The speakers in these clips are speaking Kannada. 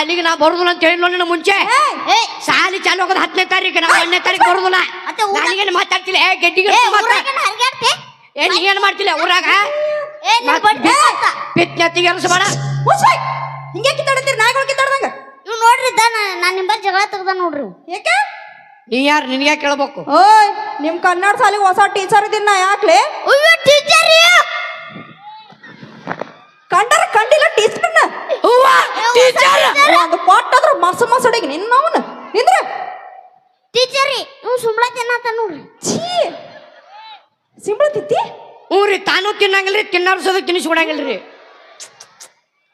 ಸಾಲಿಗೆ ನಾ ಬರುದಿಲ್ಲ ಅಂತ ಹೇಳಿ ನಿನ್ನ ಮುಂಚೆ. ಸಾಲಿ ಚಾಲು ಹೋಗೋದು ಹತ್ತನೇ ತಾರೀಕು ನಾವು ಒಂದನೇ ತಾರೀಕು ಬರುದಿಲ್ಲ. ನನಗೇನು ಮಾತಾಡ್ತಿಲ್ಲ. ಏ ಗೆಡ್ಡಿಗೆ ಏ ನೀ ಏನ್ ಮಾಡ್ತಿಲ್ಲ ಊರಾಗ? ನಿನ್ ಪಿತ್ನೆತ್ತಿಗೆ ಕೆಲಸ ಬೇಡ? ಹಿಂಗೆ ಕಿತ್ತಾಡತ್ತೀರಿ ನಾಯಿಗಳು ಕಿತ್ತಾಡ್ದಂಗ ಇವ್ ನೋಡ್ರಿ ಇದ್ದ ನನ್ನ ನಿಂಬಲ್ಲಿ ಜಗಳ ತೆಗ್ದ ನೋಡ್ರಿ. ಯಾಕೆ ನೀ ಯಾರು ನಿನಗೆ ಕೇಳ್ಬೇಕು? ಓಯ್ ನಿಮ್ಮ ಕನ್ನಡ ಸಾಲಿಗೆ ಹೊಸ ಟೀಚರ್ ಇದನ್ನ ಯಾಕ್ಲೇ? ಟೀಚರ್ ಕಂಡರ ಕಂಡಿಲ್ಲ ಟೀಚರ್ನ ಹೂವ ಟೀಚರ್ ಒಂದು ಕೊಟ್ಟದ್ರ ಮಸ ಮಸಡಿಗೆ ನಿನ್ನವನ ನಿಂದ್ರ? ಟೀಚರ್ ಇವ್ ಸುಮ್ಳ ತಿನ್ನತ ನೋಡ್ರಿ. ಛೀ. ಸಿಂಬಳ ತಿತ್ತಿ ಹ್ಞೂ ರೀ ತಾನು ತಿನ್ನಂಗಿಲ್ರಿ ತಿನ್ನರ್ಸೋದಕ್ಕೆ ತಿನ್ನಿಸ್ಕೊಡಂಗಿಲ್ರಿ.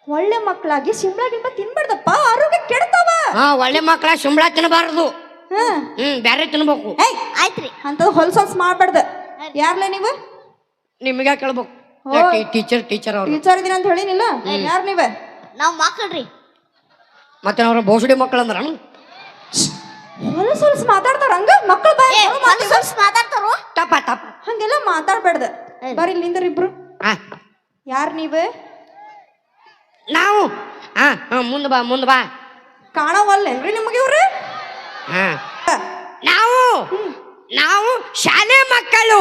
ಒಳ್ಳೆ ಮಕ್ಕಳಾಗಿ ಸಿಂಬಳ ಗಿಂಬ ತಿನ್ಬಾರ್ದಪ್ಪ ಆರೋಗ್ಯ ಕೆಡ್ತಾವ. ಹಾ ಒಳ್ಳೆ ಮಕ್ಕಳ ಸಿಂಬಳ ತಿನ್ನಬಾರ್ದು. ಹಾ. ಹ್ಮ್ ಬ್ಯಾರೆ ತಿನ್ಬೇಕು. ಏಯ್ ಆಯ್ತ್ರಿ. ಅಂತ ಹೊಲ್ಸ್ ಹೊಲ್ಸ್ ಮಾಡ್ಬಾರ್ದ ಯಾರ್ಲೆ ನೀವು? ನಿಮಗೆ ಕೇಳ್ಬೇಕು. ಟೀಚರ್ ಟೀಚರ್ ಅವ್ರು? ಟೀಚರ್ ಇದೀನಿ ಅಂತ ಹೇಳಿನಿಲ್ಲ? ಯಾರು ನೀವ? ನಾವ್ ಮಕ್ಕಳ್ರಿ ಮತ್ತೆ ಅವ್ರ ಬೋಸಡಿ ಮಕ್ಕಳು ಅಂದ್ರ ಹೊಲಸ್ ಹೊಲ್ಸ್ ಮಾತಾಡ್ತಾರ ಹಂಗ? ಮಕ್ಕಳು ಬಾಯ್ ಟಪ ಮಾತಾಡ್ತಾರು ತಪ್ಪ ತಪ್ಪ. ಹಂಗೆಲ್ಲ ಮಾತಾಡ್ಬಾರ್ದ ಬರ್ರಿ ನಿಂದ್ರ ಇಬ್ರು. ಆ. ಯಾರ್ ನೀವ? ನಾವು? ಹಾ ಹಾ ಮುಂದೆ ಬಾ ಮುಂದೆ ಬಾ. ಕಾಣವಲ್ಲೇನ್ರಿ ನಿಮಗೆ ಇವ್ರು? ಹಾ. ನಾವು? ನಾವು ಶಾಲೆ ಮಕ್ಕಳು.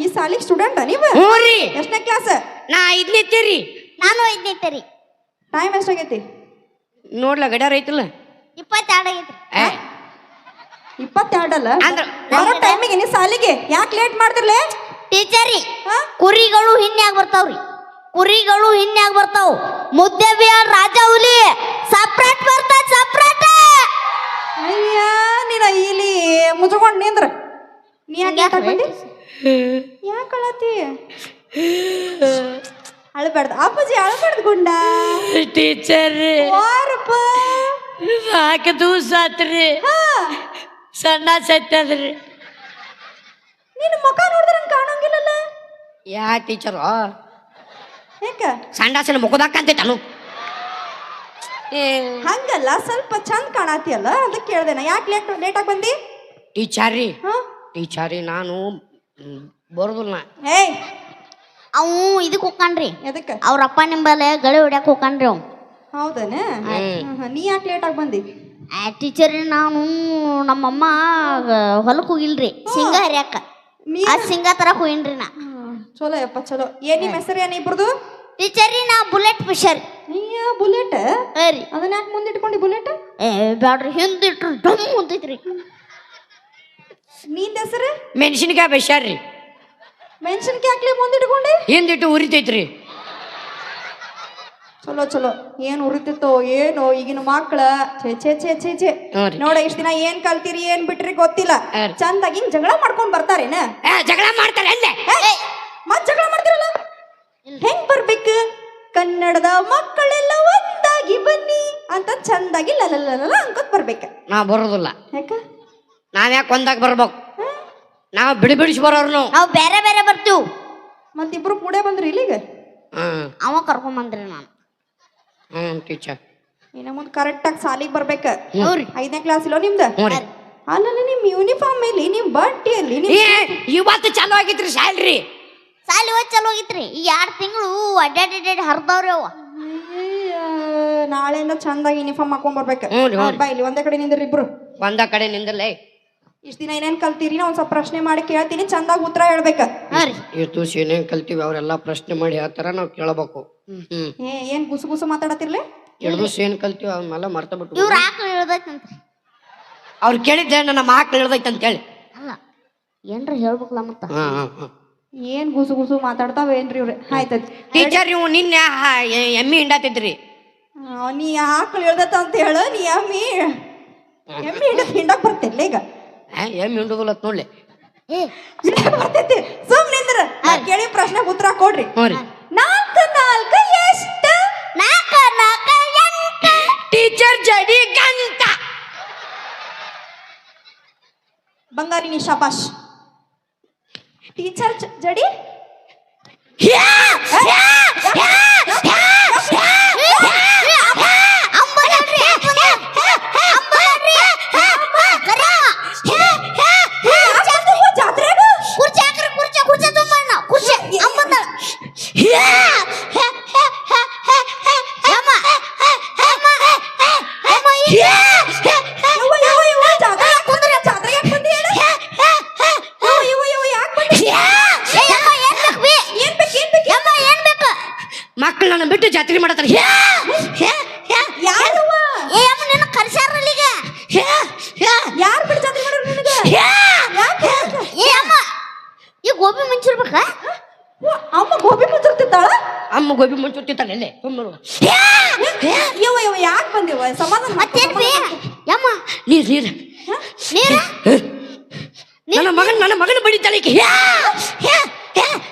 ಈ ಸಾಲಿಗೆ ಸ್ಟೂಡೆಂಟ್ ನೀವು ಹ್ಞೂ ರೀ. ಎಷ್ಟನೇ ಕ್ಲಾಸ್ ನಾ ಐದನೇತ್ತೀರಿ ನಾನು ಐದನೇತರಿ ಟೈಮ್ ಎಷ್ಟಾಗೈತಿ? ನೋಡ್ಲ ಗಡಿಯಾರ ಐತಿಲ್ಲ? ಇಪ್ಪತ್ತೆರಡು ಆಗೈತ್ರಿ. ಏ. ಇಪ್ಪತ್ತೆರಡಲ್ಲ ಅಂದ್ರೆ ಬರೋ ಟೈಮಿಗೆ ನೀ ಸಾಲಿಗೆ ಯಾಕೆ ಲೇಟ್ ಮಾಡ್ತಿರ್ಲೆ? ಟೀಚರಿ ಹಾ? ಕುರಿಗಳು ಹಿಂನ್ಯಾಗ ಬರ್ತಾವ್ರಿ. ಕುರಿಗಳು ಹಿಂನ್ಯಾಗ ಬರ್ತಾವ್. ಮುದ್ದೆ ಬಿಹಾರ್ ರಾಜ ಹುಲಿ. ಸಪ್ರೇಟ್ ಬರ್ತಾ ಸಪ್ರೇಟ್. ಅಯ್ಯ ನೀನ ಇಲ್ಲಿ ಮುಚ್ಕೊಂಡ್ ನಿಂದ್ರ. ನೀ ಯಾಕೆ ಲೇಟ್ ಬಂದಿ ಯಾಕೆ ಅಳತಿ ಅಳಬಾರ್ದು. ಅಪ್ಪಾಜಿ ಅಳಬಾರ್ದು ಗುಂಡ. ಟೀಚರ್ ವಾರಪ್ಪ. ನಾಲ್ಕು ದಿವಸ ಆತ್ರಿ. ಸಣ್ಣ ಸತ್ತದ್ರಿ ನಿನ್ನ ಮುಖ ನೋಡಿದ್ರೆ ನಂಗೆ ಕಾಣಂಗಿಲ್ಲಲ್ಲ? ಯಾ ಟೀಚರ್ ಯಾಕ? ಸಂಡಾಸಿನ ಮುಖದಾಕಂತೆ ತಾನು ಏ. ಹಂಗಲ್ಲ ಸ್ವಲ್ಪ ಚಂದ ಕಾಣತಿಯಲ್ಲ ಅದಕ್ಕೆ ಕೇಳ್ದೆ ನಾ. ಯಾಕೆ ಲೇಟ್ ಲೇಟಾಗಿ ಬಂದಿ? ಟೀಚರ್ ರೀ ಹಾ. ಟೀಚರ್ ರೀ ನಾನು ಬರೋದಿಲ್ಲ. ನಾ ಏಯ್! ಅವು ಇದಕ್ಕೆ ಹೋಗ್ಕನ್ರಿ ಎದಕ್ಕೆ ಅವ್ರ ಅಪ್ಪ ನಿಂಬಲ್ಲ ಗಳಿ ಹೊಡ್ಯಾಕ ಹೋಗ್ಕನ್ರಿ ಅವ್. ಹೌದನ? ನೀ ಯಾಕೆ ಲೇಟಾಗಿ ಬಂದಿ? ಟೀಚರ್ ನಾನು ನಮ್ಮಮ್ಮ ಹೊಲಕ್ಕೆ ಹೋಗಿಲ್ರಿ. ಸಿಂಗ ಹರಿಯಾಕ. ನೀ ಆ ಶೇಂಗಾ ತರಕ್ ಹೋಗಿನ್ರಿ ನಾ. ಚಲೋ ಯಪ್ಪ ಚಲೋ. ಏನ್ ಹೆಸರು ಏನ್ ಇಬ್ರದು? ಟೀಚರ್ ರೀ ನಾ ಬುಲೆಟ್ ಫಿಶರ್. ಅಯ್ಯ ಬುಲೆಟ್? ಏ ರೀ. ಅದನ್ನ ಯಾಕೆ ಮುಂದಿಟ್ಕೊಂಡಿ ಬುಲೆಟ್? ಏ ಬ್ಯಾಡ್ರಿ. ಹಿಂದಿಟ್ರು ಡಮ್ ಅಂತೈತ್ರಿ. ನಿಂದ ಹೆಸರು? ಮೆಣಸಿನ್ಕಾಯಿ ಬಸ್ಯಾರ್ರಿ. ಮುಂದೆ ಹಾಕ್ಲಿ ಮುಂದಿಟ್ಕೊಂಡಿ? ಹಿಂದಿಟ್ಟು ಉರಿತೈತ್ರಿ. ಚಲೋ ಚಲೋ. ಏನ್ ಉರಿತಿತ್ತೋ ಏನೋ ಈಗಿನ ಮಕ್ಳ. ಛೇ ಛೇ ಛೇ ಛೇ ಛೇ. ನೋಡಿ. ನೋಡ ಇಷ್ಟ ದಿನ ಏನ್ ಕಲ್ತೀರಿ ಏನ್ ಬಿಟ್ರಿ ಗೊತ್ತಿಲ್ಲ. ಹಾ ಚಂದಾಗಿ ಹಿಂಗ್ ಜಗಳ ಮಾಡ್ಕೊಂಡ್ ಬರ್ತಾರೇನ? ಏ ಜಗಳ ಮಾಡ್ತಾರೆ ಅಲ್ಲೇ. ಏ, ಮತ್ ಜಗಳ ಮಾಡ್ತಿರಲ್ಲ? ಹೆಂಗ್ ಬರ್ಬೇಕು? ಕನ್ನಡದ ಮಕ್ಕಳೆಲ್ಲ ಒಂದಾಗಿ ಬನ್ನಿ ಅಂತ ಚಂದಾಗಿ ಲಲಲಲ ಅನ್ಕೋತ್ ಬರ್ಬೇಕು. ನಾ ಬರೋದಿಲ್ಲ. ಯಾಕ? ನಾವ್ಯಾಕೆ ಒಂದಾಗ ಬರ್ಬೇಕು? ನಾವು ಬಿಡಿ ಬಿಡಿಸಿ ಬರೋರು ನಾವು ನಾವು ಬೇರೆ ಬೇರೆ ಬರ್ತೀವಿ. ಮತ್ತಿಬ್ರು ಕೂಡೆ ಬಂದ್ರಿ ಇಲ್ಲಿಗೆ? ಹ್ಮ್. ಅವ ಕರ್ಕೊಂಬಂದ್ರಿ ನಾನು. ಹ್ಮ್ ಟೀಚರ್ ಇನ್ನ ಮುಂದ್ ಕರೆಕ್ಟ್ ಆಗಿ ಸಾಲಿಗೆ ಬರ್ಬೇಕ? ಹೌದ್ರಿ ಐದನೇ ಕ್ಲಾಸ್ ಇಲ್ಲೋ ನಿಮ್ದ? ಹ್ಞೂ ರೀ ಅಲ್ಲಲ್ಲ ನಿಮ್ ಯೂನಿಫಾರ್ಮ್ ಮೇಲೆ ನಿಮ್ ಬಟ್ಟೆಯಲ್ಲಿ ನಿಮ್ ಏ ಇವತ್ತು ಚಾಲು ಆಗಿತ್ರಿ ಸ್ಯಾಲ್ರಿ ಸಾಲಿ ಹೋಗಿ ಚಲೋ ಹೋಗಿತ್ರಿ ಈ ಎರಡು ತಿಂಗಳು ಅಡ್ಡಾಡಿ ಹರಿದವ್ರಿ ಅವ. ನಾಳೆಯಿಂದ ಚಂದಾಗಿ ಯೂನಿಫಾರ್ಮ್ ಹಾಕೊಂಡ್ ಬರ್ಬೇಕ. ಹ್ಞೂ ರೀ, ಹ್ಞೂ ರೀ. ಬಾ ಇಲ್ಲಿ ಒಂದೇ ಕಡೆ ನಿಂದ್ರಿ ಇಬ್ರು. ಒಂದ ಕಡೆ ನಿಂದಲೇ ಇಷ್ಟ ದಿನ ಏನೇನ್ ಕಲ್ತೀರಿ ನಾ ಒಂದ್ ಸ್ವಲ್ಪ ಪ್ರಶ್ನೆ ಮಾಡಿ ಕೇಳ್ತೀನಿ ಚಂದಾಗಿ ಉತ್ತರ ಹೇಳ್ಬೇಕ. ಹಾ ರೀ. ಎಷ್ಟು ಏನೇನ್ ಕಲ್ತೀವಿ ಅವರೆಲ್ಲ ಪ್ರಶ್ನೆ ಮಾಡಿ ಹೇಳ್ತಾರ ನಾವು ಕೇಳಬೇಕು. ಹ್ಮ್. ಏ ಏನ್ ಗುಸು ಗುಸು ಮಾತಾಡತಿರ್ಲಿ ಎರಡು ದಿವಸ ಏನ್ ಕಲ್ತೀವಿ ಅವನ್ನೆಲ್ಲ ಮರ್ತ ಬಿಟ್ಟು ಇವ್ರ ಆಕಳು ಅಂತ ಅವ್ರು ಕೇಳಿದ್ದೆ ನನ್ನ ಮಾಕ್ ಇಳ್ದೈತೆ ಅಂತ ಹೇಳಿ. ಅಲ್ಲ ಏನ್ರ ಹೇಳ್ಬೇಕಲ್ಲ ಮತ್ತ? ಹಾ ಹಾ ಹಾ. ಏನ್ ಗುಸು ಗುಸು ಮಾತಾಡ್ತಾವ ಏನ್ರಿ ಇವ್ರೆ? ಆಯ್ತದ ಟೀಚರ್ ನೀವು ನಿನ್ನೆ ಎಮ್ಮಿ ಹಿಂಡಾತಿದ್ರಿ. ನೀ ಆಕಳು ಹೇಳ್ದತ್ತ ಅಂತ ಹೇಳು ನೀ ಎಮ್ಮಿ ಎಮ್ಮಿ ಹಿಡಿದ್ ಹಿಂಡಕ್ ಬರ್ತಿರ್ಲಿ ಈಗ. ಎಮ್ಮಿ ಹಿಂಡುದಿಲ್ಲ ಅಂತ ನೋಡ್ಲಿ? ಬರ್ತೈತಿ. ಸುಮ್ನಿಂದ್ರ ಕೇಳಿ ಪ್ರಶ್ನೆ ಉತ್ತರ ಕೊಡ್ರಿ. ಹ್ಞೂ ರೀ. ನಾಲ್ಕು ನಾಲ್ಕು ಎಷ್ಟು? ನಾಕ ನಾಕ ಎಂಟ. ಟೀಚರ್ ಜಡಿ ಗಂಟ. ಬಂಗಾರಿ ನೀ ಶಾಬಾಷ್. ಟೀಚರ್ ಜಡಿ ಯಾ! ಯಾ! ಯಾ! ಯಾ! ಅಂಬಲಡ್ರಿ ಅಂಬಲಡ್ರಿ ಜಾತ್ರೆಗ ಕುರ್ಚಿ ಹಾಕ್ರಿ ಕುರ್ಚಿ ಕುರ್ಚಿ ತುಂಬ ಕುರ್ಚಿ ಅಂಬಂದ ಯಾ! ಯಮ್ಮ ಯಮ್ಮ ಮಕ್ಕಳು ನನ್ನ ಬಿಟ್ಟು ಜಾತ್ರೆ ಮಾಡತ್ತಾರ ಹ್ಯಾ, ಹ್ಯಾ, ಹ್ಯಾ, ಯಾರವ್ವ ಏ ಅಮ್ಮ ನಿನ್ನ ಕರ್ಸ್ಯಾರಲ್ಲ ಈಗ ಹ್ಯಾ, ಹ್ಯಾ, ಯಾರು ಬಿಟ್ಟು ಜಾತ್ರೆ ಮಾಡ್ಯಾರ ನಿನಗ ಹ್ಯಾ. ಯಾಕೆ ಏ ಅಮ್ಮ ಈ ಗೋಬಿ ಮುಂಚಿರ್ಬೇಕಾ ಅವ್ವ, ಅಮ್ಮ ಗೋಬಿ ಮುಚ್ಚಿರ್ತಿದ್ದಾಳ ಗೋಬಿ ಮುಂಚುತ್ತಿತ್ತಾಳೆ ಎಲ್ಲೇ ಸುಮ್ಮನೆ ಯವ್ವ ಯವ್ವ ಯಾಕೆ ಬಂದಿವ ಸಮಾಧಾನ ಸಮಾಧಾನ ಯಮ್ಮ. ನೀರ್ ನೀರ್. ನೀರ? ನನ್ನ ಮಗನ ನನ್ನ ಮಗನ ಬಡಿತಾಳೆ ಈಕಿ.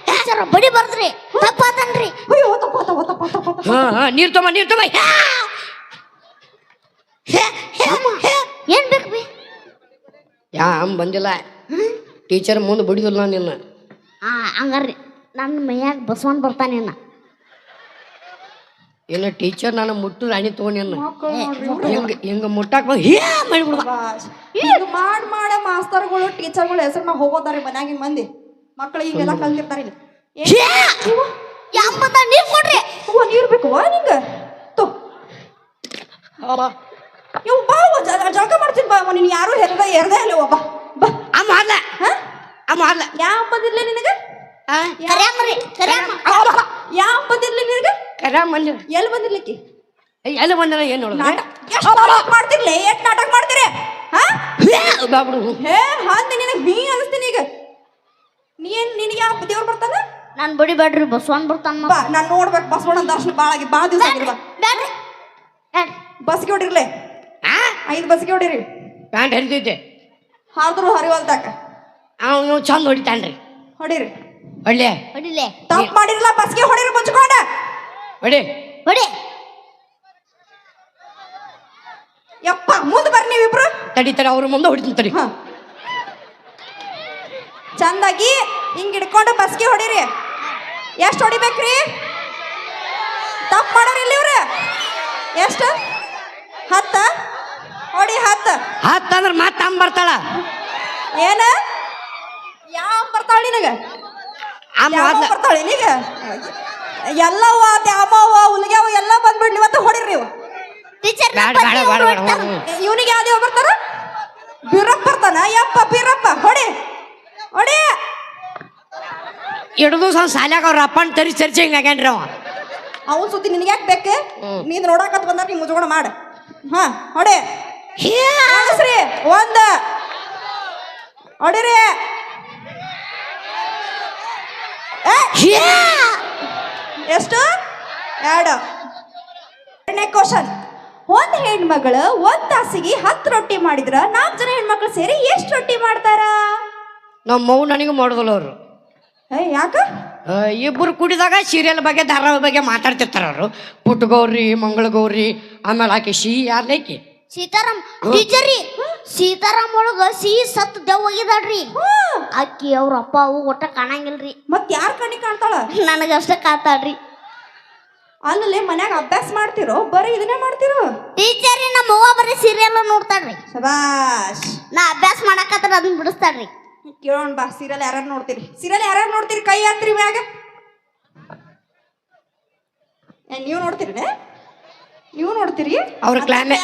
ಟೀಚರ್ ಬಡಿ ಬರ್ದ್ರಿ. ತಪ್ಪಾತನ್ರಿ. ಅಯ್ಯೋ ತಪ್ಪ ತಪ್ಪ ತಪ್ಪ ತಪ್ಪ ಹಾ ಹಾ ನೀರ್ ತಮ್ಮ ನೀರ್ ತಮ್ಮ. ಏನ್ ಬೇಕು ಬಿ ಯಾ ಅಮ್ಮ ಬಂದಿಲ್ಲ. ಟೀಚರ್ ಮುಂದೆ ಬಡಿದಿಲ್ಲ ನಿನ್ನ. ಆ ಹಂಗಾರ್ರಿ. ನನ್ನ ಮೈಯಾಗ ಬಸವನ್ ಬರ್ತಾನೇನ ಇಲ್ಲ ಟೀಚರ್ ನಾನು ಮುಟ್ಟು ರಾಣಿ ತಗೊಂಡಿನ. ಹಿಂಗ ಹಿಂಗ ಮುಟ್ಟಾಕ ಬಂದ್ ಹ್ಯಾ ಮಾಡಿಬಿಡ್ದ ಮಾಡ್ ಮಾಡ ಮಾಸ್ತರ್ಗಳು ಟೀಚರ್ಗಳು ಹೆಸರು ಹೋಗೋದಾರೆ ಮನ್ಯಾಗಿನ ಮಂದಿ. ಮಕ್ಕಳು ಈಗೆಲ್ಲ ಕಲ್ತಿರ್ತಾರೆ ಇಲ್ಲಿ. ಯಾಂಬದ ನೀರ್ ಕೊಡ್ರಿ. ಓ ನೀರ್ ಬೇಕು ವಾ ನಿಂಗ. ತೋ. ಇವ್ ಬಾ ಜಳಕ ಮಾಡ್ತೀನಿ ಬಾ. ನಿನ್ನ ಯಾರು ಹೆರ್ದ ಎರ್ದೇ ಇಲ್ಲ ಒಬ್ಬ ಬಾ ಅಮ್ಮ ಅಲ್ಲ. ಹಾ? ಅಮ್ಮ ಅಲ್ಲ. ಯಾವ ಬಂದಿಲ್ಲ ನಿನಗ? ಕರ್ಯಾಮ್ರಿ ಬಂದಿರ್ಲಿ ಕರ ಮಂದಿ ಎಲ್ಲಿ ಬಂದಿರ್ಲಿಕ್ಕೆ? ಎಲ್ಲ ಬಂದನ ಏನ್ ನೋಡ? ಮಾಡ್ತಿರ್ಲಿ? ಎಷ್ಟು ನಾಟಕ ಮಾಡ್ತೀರಿ? ಹಾ? ಬಾಬುಡು ಹೇ ಹಂದ ನಿನಗೆ ಬೀ ಅನಿಸ್ತೀನಿ ಈಗ. ನೀನ್ ನಿನಗೆ ಯಾವ ದೇವ್ರು ಬರ್ತಾನ? ನಾನು ಬಡಿ ಬೇಡ್ರಿ ಬಸವನ್ ಬರ್ತಾನ ಬಾ ನಾನು ನೋಡ್ಬೇಕು ಬಸವಣ್ಣ ದರ್ಶನ ಭಾಳ ಆಗಿ ಭಾಳ ದಿವಸ ಆಗಿಲ್ಲ ಬ್ಯಾಡ್ರಿ. ಬ್ಯಾಡ್ರಿ ಬಸ್ಗೆ ಹೊಡಿರ್ಲಿ? ಆ? ಐದು ಬಸ್ಗೆ ಹೊಡಿರಿ. ಪ್ಯಾಂಟ್ ಹರಿದೈತೆ ಹಾರ್ದ್ರು ಹರಿವಲ್ದಾಕ ಅವನು ಚಂದ ಹೊಡಿತಾನ್ರಿ. ಹೊಡಿರಿ. ಒಳ್ಳೆ ಹೊಡಿಲೆ. ತಪ್ಪು ಮಾಡಿರಲ್ಲ ಬಸ್ಗೆ ಹೊಡಿರಿ ಮುಚ್ಕೊಂಡ ಹೊಡಿ ಹೊಡಿ ಯಪ್ಪ ಮುಂದೆ ಬರ್ರಿ ನೀವಿಬ್ರು. ತಡಿತಾರೆ ಅವ್ರ ಮುಂದೆ ಹೊಡಿತೀನಿ ತಡಿ. ಚಂದಾಗಿ ಹಿಂಗ್ ಹಿಡ್ಕೊಂಡು ಬಸ್ಗೆ ಹೊಡಿರಿ. ಎಷ್ಟು ಹೊಡಿಬೇಕ್ರಿ? ತಪ್ಪು ಮಾಡೋರಿ ಇಲ್ಲಿ ಇವ್ರು. ಎಷ್ಟು? ಹತ್ತ? ಹೊಡಿ ಹತ್ತ. ಅಂದ್ರೆ ಮತ್ತೆ ಅಮ್ಮ ಬರ್ತಾಳ? ಏನ? ಯಾವ ಬರ್ತಾಳ ನಿನಗ? ಬರ್ತಾಳ ನಿನಗ? ಎಲ್ಲವ ದ್ಯಾಮವ ಉಲ್ಗ್ಯಾವ ಎಲ್ಲ ಬಂದ್ಬಿಡ್ಲಿ ಇವತ್ತು ಹೊಡಿರಿ ನೀವು ಟೀಚರ್. ಇವನಿಗೆ ಯಾವ್ದು ಯಾವ ಬರ್ತಾರ? ಬೀರಪ್ಪ ಬರ್ತಾನ? ಯಪ್ಪ ಬೀರಪ್ಪ ಹೊಡಿ. ಹೊಡಿ. ಎರಡು ದಿವಸ ಸಾಲ್ಯಾಗ ಅವ್ರ ಅಪ್ಪನ ತರಿ ಚರ್ಚೆ ಹಿಂಗ ಆಗ್ಯಾನ್ರಿ ಅವ. ಅವನ್ ಸುದ್ದಿ ನಿನಗೆ ಯಾಕೆ ಬೇಕು? ನೀನು ನೋಡಾಕತ್ ಬಂದಾರ ನೀ ಮುಜುಗೋಣ ಮಾಡ. ಹಾ ಹೊಡಿ. ಕಾಣಿಸ್ರಿ ಒಂದ. ಹೊಡಿರಿ. ಏ, ಎಷ್ಟು? ಎರಡು. ಎರಡನೇ ಕ್ವಶನ್ ಒಂದು ಹೆಣ್ಮಗಳು ಒಂದ್ ತಾಸಿಗೆ ಹತ್ತು ರೊಟ್ಟಿ ಮಾಡಿದ್ರ ನಾಲ್ಕು ಜನ ಹೆಣ್ಮಕ್ಳು ಸೇರಿ ಎಷ್ಟು ರೊಟ್ಟಿ ಮಾಡ್ತಾರ? ನಮ್ಮ ಮಗು ನನಗೆ ಮಾಡೋದಿಲ್ಲ ಅವರು. ಏ ಯಾಕ? ಇಬ್ಬರು ಕುಡಿದಾಗ ಸೀರಿಯಲ್ ಬಗ್ಗೆ ಧಾರಾವಾಹಿ ಬಗ್ಗೆ ಮಾತಾಡ್ತಿರ್ತಾರ ಅವರು. ಪುಟ್ಟಗೌರಿ ಮಂಗಳಗೌರಿ ಆಮೇಲೆ ಆಕೆ ಶಿ ಯಾರ್ಲೇಕಿ ಸೀತಾರಾಮ್ ಟೀಚರ್ ರೀ. ಸೀತಾರಾಮ್ ಒಳಗ ಸಿಹಿ ಸತ್ ದೆವ್ ಹೋಗಿದಾಳ್ರಿ ಅಕ್ಕಿ ಅವ್ರ ಅಪ್ಪ ಅವು ಒಟ್ಟ ಕಾಣಂಗಿಲ್ರಿ. ಮತ್ ಯಾರ ಕಣ್ಣಿ ಕಾಣ್ತಾಳ? ನನಗಷ್ಟ ಕಾತಾಳ್ರಿ ಅಲ್ಲಲ್ಲೇ ಮನ್ಯಾಗ ಅಭ್ಯಾಸ ಮಾಡ್ತಿರೋ? ಬರೀ ಇದನ್ನೇ ಮಾಡ್ತಿರೋ? ಟೀಚರ್ ನಮ್ಮ ಅವ್ವ ಬರೀ ಸೀರಿಯಲ್ ನೋಡ್ತಾಳ್ರಿ. ಶಬಾಷ್. ನಾ ಅಭ್ಯಾಸ ಮಾಡಕತ್ತಾರ ಅದನ್ನ ಬಿಡಿಸ್ತಾಳ್ರಿ. ಕೇಳೋಣ ಬಾ ಸೀರಿಯಲ್ ಯಾರ ನೋಡ್ತೀರಿ? ಸೀರಿಯಲ್ ಯಾರ್ಯಾರು ನೋಡ್ತೀರಿ? ಕೈ ಹಾಕ್ತಿರಿ ಮ್ಯಾಗ. ಏ, ನೀವು ನೋಡ್ತೀರಿ ನೀವು ನೋಡ್ತೀರಿ? ಅವ್ರ ಕ್ಲೈಮ್ಯಾ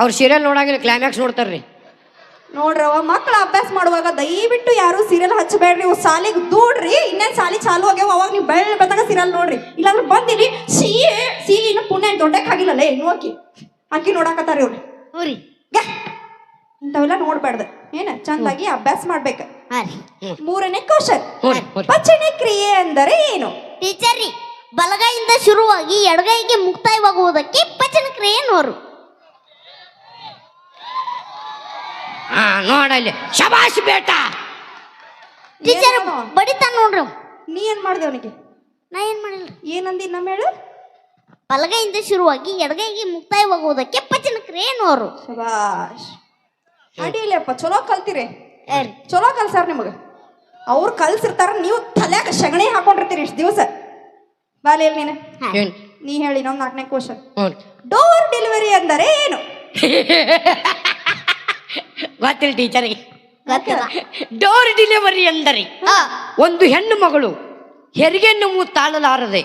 ಅವ್ರ ಸೀರಿಯಲ್ ನೋಡಂಗಿಲ್ಲ ಕ್ಲೈಮ್ಯಾಕ್ಸ್ ನೋಡ್ತಾರ್ರಿ. ನೋಡ್ರವ ಮಕ್ಕಳ ಅಭ್ಯಾಸ ಮಾಡುವಾಗ ದಯವಿಟ್ಟು ಯಾರು ಸೀರಿಯಲ್ ಹಚ್ಚಬೇಡ್ರಿ ನೀವು ಸಾಲಿಗೆ ದೂಡ್ರಿ ಇನ್ನೇನ್ ಸಾಲಿ ಚಾಲು ಆಗ್ಯಾವ ಅವಾಗ ನೀವು ಬೆಳ್ಳ ಬೆಳತಾಗ ಸೀರಿಯಲ್ ನೋಡ್ರಿ. ಇಲ್ಲಾಂದ್ರೆ ಬಂದಿರಿ ಸಿ ಸಿ ಇನ್ನು ಪುಣ್ಯ ದೊಡ್ಡಕ್ಕೆ ಇನ್ನು ಆಕಿ ಅಕ್ಕಿ ನೋಡಾಕತ್ತಾರ ಇವ್ರಿ ಹ್ಞೂ ರೀ ಗ ಇಂಥವೆಲ್ಲ ನೋಡ್ಬಾರ್ದು ಏನ ಚಂದಾಗಿ ಅಭ್ಯಾಸ ಮಾಡ್ಬೇಕು. ಹಾಂ ರೀ ಮೂರನೇ ಕ್ವಶನ್ ಹ್ಞೂ ರೀ ಹ್ಞೂ ರೀ ಪಚನ ಕ್ರಿಯೆ ಅಂದರೆ ಏನು? ಟೀಚರ್ ರೀ ಬಲಗೈಯಿಂದ ಶುರುವಾಗಿ ಎಡಗೈಗೆ ಮುಕ್ತಾಯವಾಗುವುದಕ್ಕೆ ಪಚನ ಕ್ರಿಯೆ ನೋರು ಹಾ ನೋಡಲ್ಲಿ ಶಬಾಷ್ ಬೇಟ. ಟೀಚರ್? ಬಡಿತಾನ ನೋಡ್ರಿ. ಅವ. ನೀ ಏನ್ ಮಾಡ್ದೆ ಅವನಿಗೆ? ನಾ ಏನ್ ಮಾಡಿಲ್ಲ. ಏನಂದಿ ನಮ್ಮ ಹೇಳು? ಬಲಗೈಯಿಂದ ಶುರುವಾಗಿ ಎಡಗೈಗೆ ಮುಕ್ತಾಯವಾಗುವುದಕ್ಕೆ ಪಚನ ಕ್ರಿಯೆ ಅವರು ಶಬಾಷ್. ಅಡಿಲಪ್ಪ ಚಲೋ ಕಲ್ತಿರಿ. ಚಲೋ ಕಲ್ಸಾರ ನಿಮಗೆ. ಅವ್ರು ಕಲ್ಸಿರ್ತಾರ ನೀವು ತಲೆಗೆ ಸಗಣಿ ಹಾಕೊಂಡಿರ್ತೀರಿ ಇಷ್ಟು ದಿವಸ. ಬಾಲಿ ಇಲ್ಲಿ ನೀನು. ನೀ ಹೇಳಿ ನಮ್ಮ ನಾಲ್ಕನೇ ಕ್ವಶನ್. ಹ್ಞೂ ಡೋರ್ ಡೆಲಿವರಿ ಅಂದರೆ ಏನು? ಗೊತ್ತಿಲ್ಲ ಟೀಚರಿಗೆ ಗೊತ್ತಿಲ್ಲ. ಡೋರ್ ಡಿಲಿವರಿ ಎಂದರೆ ಒಂದು ಹೆಣ್ಣು ಮಗಳು ಹೆರಿಗೆ ನೋವು ತಾಳಲಾರದೆ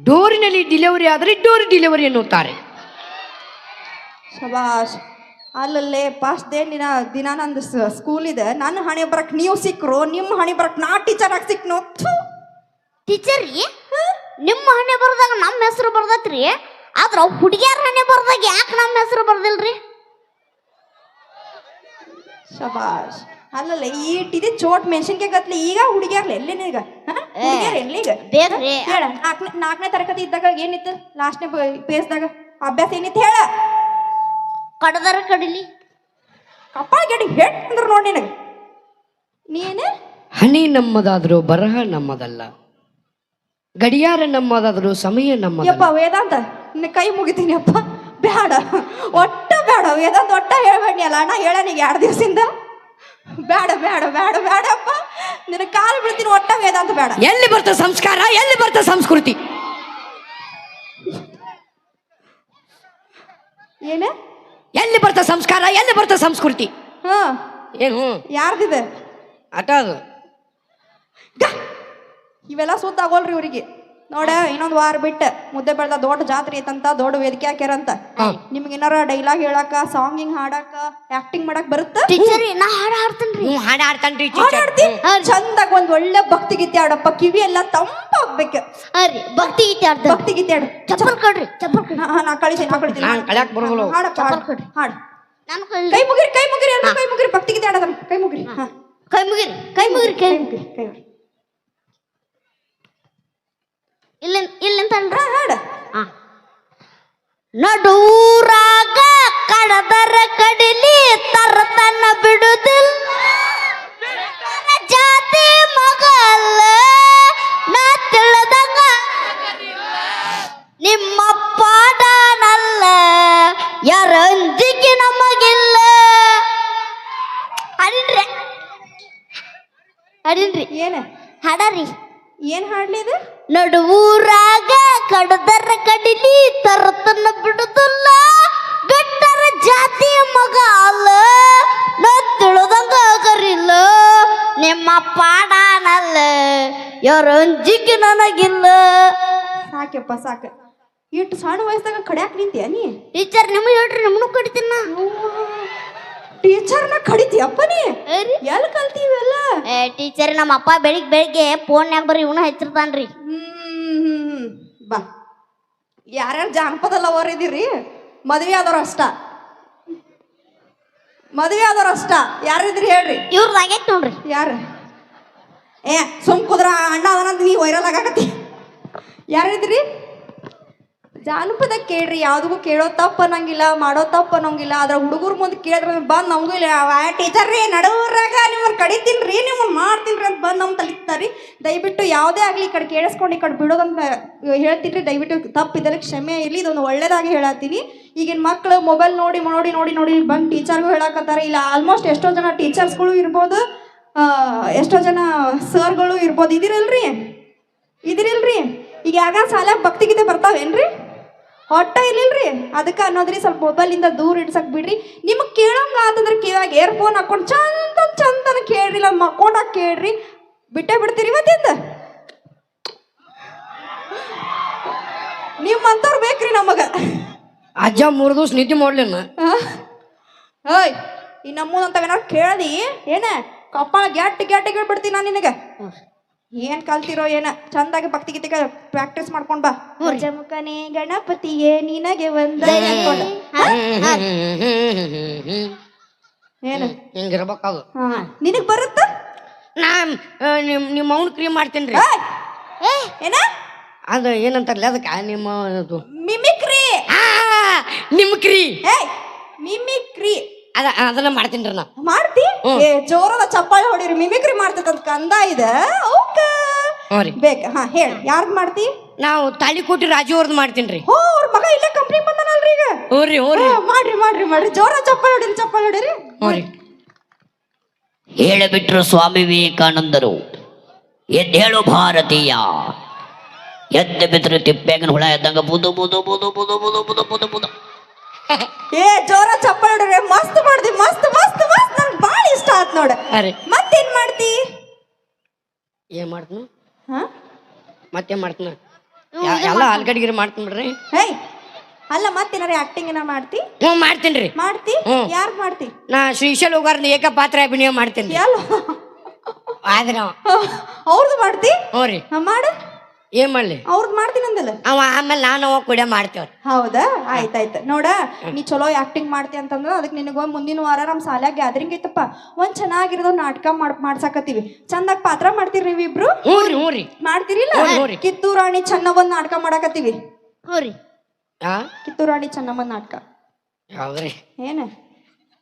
ಡೋರಿನಲ್ಲಿ ಡಿಲಿವರಿ ಆದರೆ ಡೋರ್ ಡಿಲಿವರಿ ಎನ್ನುತ್ತಾರೆ. ಶಬಾಷ್ ಅಲ್ಲಲ್ಲೇ ಪಾಸ್ಟ್ ಡೇ ದಿನ ದಿನ ನಂದು ಸ್ಕೂಲ್ ಇದೆ. ನನ್ನ ಹಣೆ ಬರಕ್ ನೀವು ಸಿಕ್ಕರು ನಿಮ್ಮ ಹಣೆ ಬರಕ್ ನಾ ಟೀಚರ್ ಆಗಿ ಸಿಕ್ನು ಟೀಚರ್ ರೀ? ನಿಮ್ಮ ಹಣೆ ಬರ್ದಾಗ ನಮ್ಮ ಹೆಸರು ಬರ್ದತ್ರಿ? ಆದ್ರೆ ಹುಡುಗಿಯರ ಹಣೆ ಬರ್ದಾಗ ಯಾಕೆ ನಮ್ಮ ಹೆಸರು ಬರ್ದಿಲ್ರಿ? ಶಬಾಷ್. ಅಲ್ಲಲ್ಲ ಈಟಿದೆ ಚೋಟ್ ಮೆಣಸಿನ್ಕಾಯಿ ಕತ್ಲಿ ಈಗ ಹುಡುಗಿಯರ್ಲ ಎಲ್ಲಿನ ಈಗ? ಹುಡುಗಿಯರ್ ಎಲ್ಲಿಗ ಬೇಕ್ರಿ ಹೇಳ ನಾಲ್ಕನೇ ನಾಲ್ಕನೇ ತರಗತಿ ಇದ್ದಾಗ ಏನಿತ್ತು? ಲಾಸ್ಟ್ನೇ ಪೇಸ್ದಾಗ ಅಭ್ಯಾಸ ಏನಿತ್ತು ಹೇಳ? ಕಡದರ ಕಡಿಲಿ. ಕಪ್ಪಾಳ ಗಡಿ ಹೆಟ್ ಅಂದ್ರ ನೋಡಿ ನಿನಗೆ. ನೀನು? ಹನಿ ನಮ್ಮದಾದರೂ ಬರಹ ನಮ್ಮದಲ್ಲ. ಗಡಿಯಾರ ನಮ್ಮದಾದರೂ ಸಮಯ ನಮ್ಮದಲ್ಲ. ಯಪ್ಪ ವೇದಾಂತ ನಿನ್ನ ಕೈ ಮುಗಿತೀನಿ ಅಪ್ಪ. ಬೇಡ ಒಟ್ಟು ಬೇಡ ವೇದಾಂತ ಒಟ್ಟ ಹೇಳ್ಬೇಡಿ ಅಲ್ಲ. ಅಣ್ಣ ಹೇಳನಿಗೆ ಎರಡು ದಿವಸದಿಂದ. ಬೇಡ ಬೇಡ ಬೇಡ ಬೇಡಪ್ಪ ನಿನ್ನ ಕಾಲು ಬಿಡ್ತೀನಿ ಒಟ್ಟ ವೇದಾಂತ ಬೇಡ ಎಲ್ಲಿ ಬರ್ತ ಸಂಸ್ಕಾರ? ಎಲ್ಲಿ ಬರ್ತ ಸಂಸ್ಕೃತಿ? ಏನು? ಎಲ್ಲಿ ಬರ್ತ ಸಂಸ್ಕಾರ? ಎಲ್ಲಿ ಬರ್ತ ಸಂಸ್ಕೃತಿ? ಹ. ಏನು? ಯಾರ್ದಿದೆ? ಆಟ ಅದು. ಇವೆಲ್ಲ ಸುತ್ತ ಆಗೋಲ್ರಿ ಇವ್ರಿಗೆ. ನೋಡ ಇನ್ನೊಂದ್ ವಾರ ಬಿಟ್ಟು ಮುದ್ದೆ ಬೆಳ್ದ ದೊಡ್ಡ ಜಾತ್ರೆ ಐತಂತ ದೊಡ್ಡ ವೇದಿಕೆ ಹಾಕ್ಯಾರಂತ. ನಿಮ್ಗೆ ಏನಾರ ಡೈಲಾಗ್ ಹೇಳಾಕ ಸಾಂಗಿಂಗ್ ಹಾಡಾಕ ಆಕ್ಟಿಂಗ್ ಮಾಡಕ್ ಬರುತ್ತ? ಟೀಚರ್ ನಾ ಹಾಡು ಹಾಡ್ತೇನ್ರಿ. ಹ್ಞೂ ಹಾಡು ಆಡ್ತಾನ್ರಿ ಹಾಡಾಡ್ತಿ? ಚಂದಾಗ ಒಂದ್ ಒಳ್ಳೆ ಭಕ್ತಿ ಗೀತೆ ಆಡಪ್ಪ ಕಿವಿ ಎಲ್ಲ ತಂಪಾಗ್ಬೇಕು ಹಾ ರೀ ಭಕ್ತಿ ಗೀತೆ ಆಡ್ತ ಭಕ್ತಿ ಗೀತೆ ಆಡ ಚಪ್ಪಲ್ ಕೊಡ್ರಿ ಚಪ್ಪಲ್ ಕೊಡ್ರಿ. ಹಾ, ನಾ ಕಳಿತೀನಿ ನಾ ಕಳಿತೀನಿ ನಾನ್ ಕಳ್ಯಾಕ್ ಬರೋದಿಲ್ಲ. ಅವು. ಹಾಡಪ್ಪ ಹಾಡು. ಕೊಡ್ರಿ. ಹಾಡು. ನಾನು ಕೈ ಮುಗಿರಿ ಕೈ ಮುಗಿರಿ ಕೈ ಮುಗಿರಿ ಭಕ್ತಿ ಗೀತೆ ಆಡೋದನ್ನ ಕೈ ಮುಗಿರಿ. ಕೈ ಮುಗಿರಿ ಕೈ ಮುಗಿರಿ ಕೈ ಕೈ ಮುಗಿರಿ ಕೈ ಮುಗಿರಿ. ನಡು ಪಾಡಾನಲ್ಲ ಯಾರಂಜಿಕ್ ಅಂಜಿಕೆ ನನಗಿಲ್ಲ. ಸಾಕ್ಯಪ್ಪ ಸಾಕ. ಇಟ್ಟು ಸಣ್ಣ ವಯಸ್ಸಾಗ ಕಡ್ಯಾಕ್ ನಿಂತೀಯ ನೀ? ಟೀಚರ್ ನಿಮಗೆ ಹೇಳ್ರಿ ನಮ್ಮನ್ನು ಕಡಿತೀನ. ಟೀಚರ್ನ ಕಡಿತೀಯಪ್ಪ ನೀ? ಎಲ್ಲಿ ಕಲ್ತೀವಲ್ಲ ಏ ಟೀಚರ್ ನಮ್ಮ ಅಪ್ಪ ಬೆಳಿಗ್ಗೆ ಬೆಳಿಗ್ಗೆ ಫೋನ್ಯಾಗ ಬರ್ರಿ ಇವನು ಹಚ್ಚಿರ್ತಾನ್ರಿ ಹ್ಮ್ ಬಾ. ಯಾರ್ಯಾರು ಜಾನಪದ ಲವರ್ ಇದೀರಿ? ಮದ್ವೆ ಆದವ್ರು ಅಷ್ಟ. ಮದ್ವೆ ಆದವ್ರು ಅಷ್ಟ. ಯಾರಿದ್ರಿ ಹೇಳ್ರಿ? ಇವ್ರದಾಗೈತೆ ನೋಡ್ರಿ. ಯಾರು? ಏ, ಸುಮ್ ಕುದ್ರ, ಅಣ್ಣ ಅದನಂತ ನೀ ವೈರಲ್ ಆಗಾಕತ್ತಿ. ಯಾರಿದ್ರಿ? ಜಾನಪದ ಕೇಳ್ರಿ, ಯಾವ್ದಕ್ಕೂ ಕೇಳೋ ತಪ್ಪ ಅನ್ನಂಗಿಲ್ಲ, ಮಾಡೋ ತಪ್ಪ ಅನ್ನೋಂಗಿಲ್ಲ. ಆದ್ರೆ ಹುಡುಗರ ಮುಂದೆ ಕೇಳಿದ್ರೆ ಬಂದು ನಮಗೂ ಇಲ್ಲ. ಟೀಚರ್ ರೀ, ನಡುವರಾಗ ನಿಮ್ಮನ್ನು ಕಡಿತೀನಿ ರೀ ನಿಮ್ಮನ್ನು ಮಾಡ್ತೀನಿ ಅಂತ ಬಂದು ನಮ್ಮ ತಲಿತಾರಿ ದಯವಿಟ್ಟು ಯಾವುದೇ ಆಗಲಿ ಈ ಕಡೆ ಕೇಳಿಸ್ಕೊಂಡು, ಈ ಕಡೆ ಬಿಡೋದಂತ ಹೇಳ್ತೀನಿ ದಯವಿಟ್ಟು ತಪ್ಪಿದ್ದಲ್ಲಿ ಕ್ಷಮೆ ಇರಲಿ, ಇದೊಂದು ಒಳ್ಳೇದಾಗಿ ಹೇಳತ್ತೀನಿ. ಈಗಿನ ಮಕ್ಕಳು ಮೊಬೈಲ್ ನೋಡಿ ನೋಡಿ ನೋಡಿ ನೋಡಿ ಬಂದು ಟೀಚರ್ಗೂ ಹೇಳಕತ್ತಾರೆ. ಇಲ್ಲ ಆಲ್ಮೋಸ್ಟ್ ಎಷ್ಟೋ ಜನ ಟೀಚರ್ಸ್ಗಳು ಇರ್ಬೋದು. ಎಷ್ಟೋ ಜನ ಸರ್ಗಳು ಇರ್ಬೋದು. ಇದಿರಲ್ರಿ? ಇದಿರಲ್ರಿ? ಈಗ ಯಾಗ ಸಾಲ ಭಕ್ತಿ ಗೀತೆ ಬರ್ತಾವೇನ್ರಿ? ಹೊಟ್ಟ ಇರ್ಲಿಲ್ರಿ? ಅದಕ್ಕೆ ಅನ್ನೋದ್ರಿ ಸ್ವಲ್ಪ ಮೊಬೈಲಿಂದ ದೂರ ಇಡ್ಸಕ್ ಬಿಡ್ರಿ. ನಿಮಗೆ ಕೇಳಂಗ ಆತಂದ್ರೆ ಕಿವಾಗ ಏರ್ಫೋನ್ ಹಾಕೊಂಡು ಚಂದ ಚಂದನ ಕೇಳ್ರಿ ಇಲ್ಲ ಮಕ್ಕೊಂಡಾಗ ಕೇಳ್ರಿ. ಬಿಟ್ಟೇ ಬಿಡ್ತೀರಿ ಇವತ್ತಿಂದ? ನಿಮ್ಮಂತವ್ರು ಬೇಕ್ರಿ ನಮಗ. ಅಜ್ಜ ಮೂರು ದಿವಸ ನಿದ್ದೆ ಮಾಡ್ಲಿಲ್ಲ. ಏಯ್ ಈ ನಮ್ಮೂದಂತವೇನಾರು ಕೇಳದಿ? ಏನ? ಕಪ್ಪಾಳ ಗ್ಯಾಟ್ ಗ್ಯಾಟ್ ಹೇಳ್ಬಿಡ್ತೀನಿ ನಾನು ನಿನಗೆ ಏನ್ ಕಲ್ತಿರೋ ಏನ ಚಂದಾಗಿ ಭಕ್ತಿ ಗೀತೆಗೆ ಪ್ರಾಕ್ಟೀಸ್ ಮಾಡ್ಕೊಂಡ್ ಬಾ ಜಮುಖನೇ ಗಣಪತಿಯೇ ನಿನಗೆ ಒಂದ. ಏನ ನಿನಗ್ ಬರುತ್ತ ನಾನ್ ನಿಮ್ ನಿಮ್ಮ ಅವ್ನ ಕ್ರೀಮ್ ಮಾಡ್ತೀನಿ ರೀ ಏನ ಅದು ಏನಂತಾರಲ್ಲ ಅದಕ್ಕೆ ನಿಮ್ಮ ಅದು ಮಿಮಿಕ್ರಿ ನಿಮ್ ಕ್ರೀ ಏಯ್ ಮಿಮಿಕ್ರಿ ಅದ ಅದನ್ನ ಮಾಡ್ತೀನಿ ರೀ ನಾ. ಮಾಡ್ತಿ? ಏ ಜೋರದ ಚಪ್ಪಾಳೆ ಹೊಡಿರಿ ಮಿಮಿಕ್ರಿ ಮಾಡ್ತಕ್ಕಂತ ಕಂದ ಇದೆ. ಓಕ. ಹ್ಞೂ ರೀ. ಬೇಕ ಹಾ ಹೇಳಿ ಯಾರ್ದು ಮಾಡ್ತಿ? ನಾವು ತಾಳಿಕೋಟಿ ರಾಜು ಅವ್ರದ್ದು ಮಾಡ್ತೀನಿ ರೀ. ಹೋ ಅವ್ರ ಮಗ ಇಲ್ಲೇ ಕಂಪ್ನಿ ಬಂದನಲ್ರಿ ಈಗ? ಹ್ಞೂ ರೀ ಹ್ಞೂ ರೀ. ಹಾ, ಮಾಡ್ರಿ ಮಾಡ್ರಿ ಮಾಡ್ರಿ. ಜೋರ ಚಪ್ಪಾಳೆ ಹೊಡಿರಿ ಚಪ್ಪಾಳೆ ಹೊಡಿರಿ. ಹ್ಞೂ ರೀ. ಹೇಳಿಬಿಟ್ರು ಸ್ವಾಮಿ ವಿವೇಕಾನಂದರು ಎದ್ದು ಹೇಳು ಭಾರತೀಯ. ಎದ್ದು ಬಿದ್ರು ತಿಪ್ಪೆಗನ ಹುಳ ಎದ್ದಂಗ ಬುದು ಬುದು ಬುದು ಬುದು ಬುದು ಬುದು ಬುದು ಬುದು. ಏ ಜೋರ ಚಪ್ಪಾಳೆ ಹೊಡಿರಿ ಮಸ್ತ್ ಮಾಡ್ದಿ ಮಸ್ತ್ ಮಸ್ತ್ ಮಸ್ತ್. ನಂಗೆ ಭಾಳ ಇಷ್ಟ ಆತ್ ನೋಡ. ಅರೆ. ರೀ ಮತ್ತೇನ್ ಮಾಡ್ತಿ? ಏನ್ ಮಾಡ್ತೀನಿ? ಹಾ? ಮತ್ತೇನು ಮಾಡ್ತೀನಿ? ಎಲ್ಲ ಆಲ್ಗಡಿಗಿರಿ ಮಾಡ್ತೀನಿ ಬಿಡ್ರಿ. ಹೇ ಅಲ್ಲ ಮತ್ತೇನಾರ ಆಕ್ಟಿಂಗ್ ಏನಾರ ಮಾಡ್ತಿ? ಹ್ಞೂ ಮಾಡ್ತೀನಿ ರೀ. ಮಾಡ್ತಿ? ಹ್ಮ್. ಯಾರ್ ಮಾಡ್ತಿ? ನಾ ಶ್ರೀಶೈಲ್ ಏಕ ಪಾತ್ರ ಅಭಿನಯ ಮಾಡ್ತೀನಿ ಎಲ್ಲ ಆದ್ರೆ ಅವ್ರದ್ದು ಮಾಡ್ತಿ? ಹ್ಞೂ ರೀ. ಹಾ, ಮಾಡು. ಏನ್ ಮಾಡ್ಲಿ? ಅವ್ರದ್ದು ಮಾಡ್ತೀನಿ ಅಂದಲ್ಲ. ಅವ ಆಮೇಲೆ ನಾನು ಅವ ಕೂಡ ಮಾಡ್ತೇವ್ರಿ. ಹೌದಾ? ಆಯ್ತಾಯ್ತು ನೋಡ ನೀ ಚಲೋ ಆಕ್ಟಿಂಗ್ ಮಾಡ್ತಿ ಅಂತಂದ್ರ ಅದಕ್ಕೆ ನಿನಗ ಮುಂದಿನ ವಾರ ನಮ್ಮ ಸಾಲ್ಯಾಗ ಗ್ಯಾದರಿಂಗ್ ಐತಪ್ಪ. ಒಂದ್ ಚೆನ್ನಾಗಿರೋದ್ ನಾಟಕ ಮಾಡ್ ಮಾಡ್ಸಾಕತ್ತೀವಿ. ಚಂದಾಗ್ ಪಾತ್ರ ಮಾಡ್ತೀರಿ ನೀವಿಬ್ರು ಇಬ್ರು? ರೀ ಹ್ಞೂ ರೀ. ಮಾಡ್ತೀರಿಲ್ಲ? ಹ್ಞೂ, ಹ್ಞೂ ರೀ. ಕಿತ್ತೂರು ರಾಣಿ ಚೆನ್ನಮ್ಮನ್ ನಾಟಕ ಮಾಡಾಕತ್ತೀವಿ. ಹ್ಞೂ ಆ? ಕಿತ್ತೂರು ರಾಣಿ ಚೆನ್ನಮ್ಮನ್ ನಾಟಕ. ಹೌದ್ರಿ. ಏನ?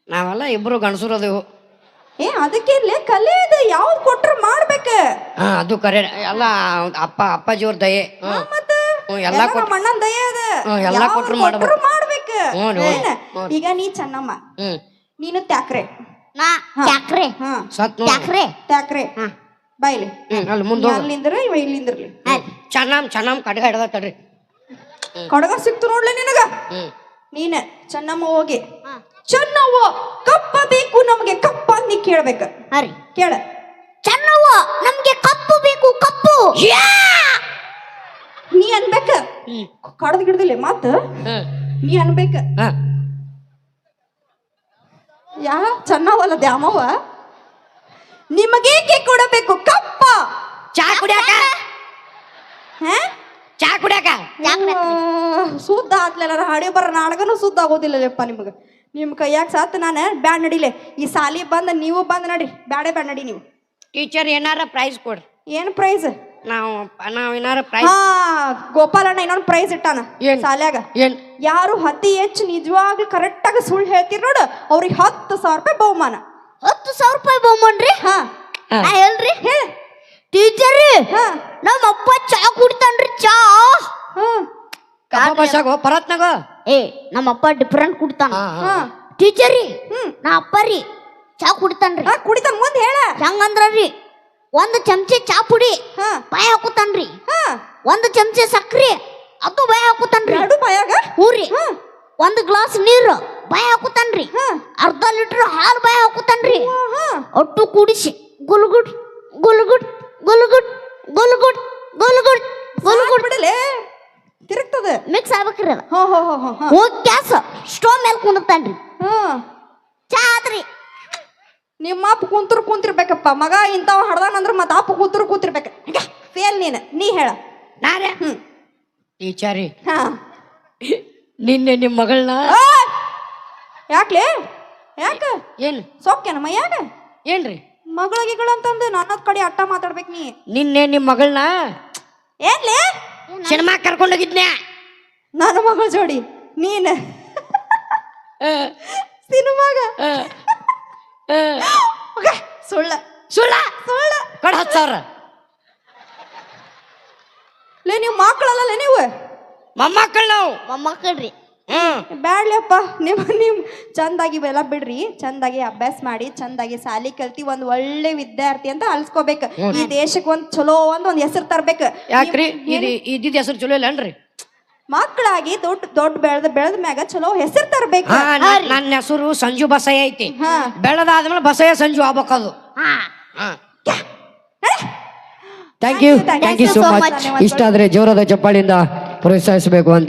ನಾವೆಲ್ಲ ಇಬ್ರು ಗಂಡಸರು ಅದೇವು. ಏ ಅದಕ್ಕೇನ್ಲೆ ಕಲೆ ಇದೆ. ಯಾವ್ದು ಕೊಟ್ರ ಮಾಡ್ಬೇಕ. ಹಾ ಅದು ಕರೆ. ಎಲ್ಲ ಅಪ್ಪ ಅಪ್ಪಾಜಿಯವ್ರ ದಯೆ. ಹ್ಮ್. ಮತ್ತ? ಹ್ಞೂ ಎಲ್ಲ ಕೊಟ್ಟು ಮಣ್ಣನ್ ದಯ ಅದ. ಹ್ಮ್, ಎಲ್ಲಾ ಯಾವ್ದ್ ಕೊಟ್ರು ಕೊಟ್ರು ಮಾಡ್ಬೇಕು. ಮಾಡ್ಬೇಕ. ಹ್ಞೂ ರೀ, ಏನ? ಹ್ಞೂ. ಈಗ ನೀ ಚೆನ್ನಮ್ಮ. ಹ್ಮ್. ನೀನು ತ್ಯಾಕ್ರೆ ನಾ ತ್ಯಾಕ್ರೆ ಹಾ. ಸತ್ ನೋಡು. ತ್ಯಾಕ್ರೆ ಹಾ. ಬಾಯ್ಲಿ ಹ್ಮ್ ಅಲ್ಲಿ ಮುಂದೆ ಅಲ್ಲಿಂದ್ರ ಇವ ಇಲ್ಲಿಂದ್ರಲಿ. ಚೆನ್ನಾಮ್ ಚೆನ್ನಾಮ್ ಕಡೆ ಹಿಡ್ದ ತಡ್ರಿ ಕಡಗ ಸಿಕ್ತು ನೋಡ್ಲಿ ನಿನಗ. ಹ್ಮ್. ನೀನ ಚೆನ್ನಮ್ಮ ಹೋಗಿ. ಚೆನ್ನವ್ವ ಕಪ್ಪ ಬೇಕು ನಮಗೆ ಕಪ್ಪ ಅಂತ ನೀ ಕೇಳ್ಬೇಕ. ಹರಿ ಕೇಳ. ಚೆನ್ನವ್ವ ನಮ್ಗೆ ಕಪ್ಪು ಬೇಕು ಕಪ್ಪು. ನೀ ಅನ್ಬೇಕ? ಕಡದ ಗಿಡದಲ್ಲಿ ಮತ್ತ ನೀ ಅನ್ಬೇಕ? ಯಾ ಚೆನ್ನವಲ್ಲ ದ್ಯಾಮವ್ವ? ನಿಮಗೇಕೆ ಕೊಡಬೇಕು ಕಪ್ಪ? ಚಾ ಕುಡಿಯಾಕ? ಹ? ಚಾ ಕುಡಿಯಾಕ? ಸುದ್ದ ಆತ್ಲೆಲ್ಲ ಹಾಡಿ ಬರ ನಾಡಗನು ಸುದ್ದ ಆಗೋದಿಲ್ಲಪ್ಪ ನಿಮ್ಗೆ. ನಿಮ್ಮ ಕೈಯಾಗ ಸಾತ್ ನಾನು ಬ್ಯಾಡ್ ನಡಿಲೆ. ಈ ಸಾಲಿ ಬಂದ ನೀವು ಬಂದ ನಡ್ರಿ ಬ್ಯಾಡೆ ಬ್ಯಾಡ್ ನಡಿ ನೀವು. ಟೀಚರ್ ಏನಾರ ಪ್ರೈಸ್ ಕೊಡ್ರಿ ಏನ್ ಪ್ರೈಸ್ ನಾವು ನಾವ್ ಏನಾರ ಪ್ರೈಸ್ ಹಾ ಗೋಪಾಲಣ್ಣ ಇನ್ನೊಂದು ಪ್ರೈಸ್ ಇಟ್ಟಾನ ಏನ್? ಸಾಲ್ಯಾಗ. ಏನ್? ಯಾರು ಅತಿ ಹೆಚ್ಚು ನಿಜವಾಗ್ಲೂ ಕರೆಕ್ಟ್ ಆಗಿ ಸುಳ್ಳು ಹೇಳ್ತೀರಿ ನೋಡು. ಅವ್ರಿಗೆ ಹತ್ತು ಸಾವಿರ ರೂಪಾಯಿ ಬಹುಮಾನ. ಹತ್ತು ಸಾವಿರ ರೂಪಾಯಿ ಬಹುಮಾನ ರೀ? ಹಾ. ನಾ ಹೇಳ್ರಿ. ಹೇಳ. ಟೀಚರ್ ಹಾ. ನಮ್ಮ ಅಪ್ಪ ಚಾ ಕುಡ್ತಾನ್ರಿ ಚಾ. ಹಾ. ಬಸ್ಸಾಗೋ ಪರತ್ನಾಗೋ? ಏ ನಮ್ಮ ಅಪ್ಪ ಡಿಫ್ರೆಂಟ್ ಕುಡ್ತಾನ ಟೀಚರ್ ರೀ ನಾ ಅಪ್ಪ ರೀ ಚಾ ಕುಡಿತಾನ್ರಿ. ಕುಡಿತಾನ ಮುಂದೆ ಹೇಳ. ಹೆಂಗಂದ್ರ ರೀ ಒಂದು ಚಮಚೆ ಚಾ ಪುಡಿ ಹಾ. ಬಾಯ್ ಹಾಕುತ್ತಾನ್ರಿ. ಹಾ. ಒಂದು ಚಮಚೆ ಸಕ್ರಿ ಅದು ಬಾಯ ಹಾಕುತ್ತಾನ್ರಿ. ಎರಡು ಬಾಯಾಗ? ಹೂರಿ ಒಂದು ಗ್ಲಾಸ್ ನೀರು ಬಾಯ ಹಾಕುತ್ತಾನ್ರಿ. ಅರ್ಧ ಲೀಟರ್ ಹಾಲು ಬಾಯ ಹಾಕುತ್ತಾನ್ರಿ. ಹಾ ಒಟ್ಟು ಕೂಡಿಸಿ ಗುಲ್ಗುಡ್ ಗುಲ್ಗುಡ್ ಗುಲ್ಗುಡ್ ಗುಲ್ಗುಡ್ ಗುಲ್ಗುಡ್ ಗುಲ್ಗುಡ್. ಬಿಡಲೆ. ತಿರುಗ್ತದ. ಮಿಕ್ಸ್ ಆಗ್ಬೇಕ್ರಿ ಅದ. ಹೋ ಹೋ ಹೋ ಹೋ ಹಾ. ಹೋಗಿ ಗ್ಯಾಸ್ ಸ್ಟೋವ್ ಮೇಲೆ ಕುಂದಿರ್ತಾನ್ರಿ. ಹಾ. ಚಾ ಆತ್ರಿ ನಿಮ್ಮ ಅಪ್ಪ ಕುಂತರು ಕುಂತಿರ್ಬೇಕಪ್ಪ. ಮಗ ಇಂಥವ್ ಹಡ್ದಾನಂದ್ರ ಮತ್ತೆ ಅಪ್ಪ ಕೂತರು ಕೂತಿರ್ಬೇಕ. ಫೇಲ್ ನೀನು. ನೀ ಹೇಳ. ನಾನೇ ಹ್ಮ್. ಟೀಚರಿ. ಹಾ. ನಿನ್ನೆ ನಿಮ್ಮ ಮಗಳನ್ನ ಆ! ಯಾಕ್ಲೆ? ಯಾಕ? ಏನ್? ಸೊಕ್ಕೇನ ಮೈಯಾಗ? ಏನ್ರಿ? ಮಗಳ ಗಿಗಳ ಅಂತಂದು ಕಡೆ ಅಟ್ಟ ಮಾತಾಡ್ಬೇಕು ನೀ. ನಿನ್ನೆ ನಿಮ್ಮ ಮಗಳನ್ನ ಏನ್ಲೆ? ಸಿನಿಮಾ ಕರ್ಕೊಂಡೋಗಿದ್ನ್ಯಾ? ನನ್ನ ಮಗಳ ಜೋಡಿ ನೀನ್. ಸಿನಿಮಾಗ. ಮಗ, ಸುಳ್ಳ. ಸುಳ್ಳ? ಸುಳ್ಳ. ಕಡ ಹತ್ತು ಸಾವಿರ. ಲೇ ನೀವು ಮಕ್ಕಳಲ್ಲ ನೀವು? ಮೊಮ್ಮಕ್ಕಳು ನಾವು. ಮೊಮ್ಮಕ್ಕಳ್ರಿ. ಬ್ಯಾಡ್ಲಪ್ಪ ನಿಮ್ ನಿಮ್ ಚಂದಾಗಿ ಎಲ್ಲ ಬಿಡ್ರಿ. ಚಂದಾಗಿ ಅಭ್ಯಾಸ ಮಾಡಿ ಚಂದಾಗಿ ಸಾಲಿ ಕಲ್ತಿ ಒಂದ್ ಒಳ್ಳೆ ವಿದ್ಯಾರ್ಥಿ ಅಂತ ಅಲ್ಸ್ಕೋಬೇಕು. ಈ ದೇಶಕ್ಕೆ ಒಂದ್ ಚಲೋ ಒಂದ್ ಒಂದ್ ಹೆಸರು ತರ್ಬೇಕು. ಯಾಕ್ರಿ? ಇದು ಹೆಸರು ಚಲೋ ಇಲ್ಲನ್ರಿ ಮಕ್ಕಳಾಗಿ ದೊಡ್ಡ ದೊಡ್ಡ ಬೆಳೆದ ಬೆಳೆದ ಮ್ಯಾಗ ಚಲೋ ಹೆಸರು ತರ್ಬೇಕು. ನನ್ನ ಹೆಸರು ಸಂಜು ಬಸಯ್ಯ ಐತಿ. ಬೆಳೆದಾದ್ಮೇಲೆ Basayya Sanju ಆಗ್ಬೇಕದು. Thank you thank you so much ಇಷ್ಟ ಆದ್ರೆ ಜೋರದ ಚಪ್ಪಾಳಿಯಿಂದ ಪ್ರೋತ್ಸಾಹಿಸಬೇಕು ಅಂತ.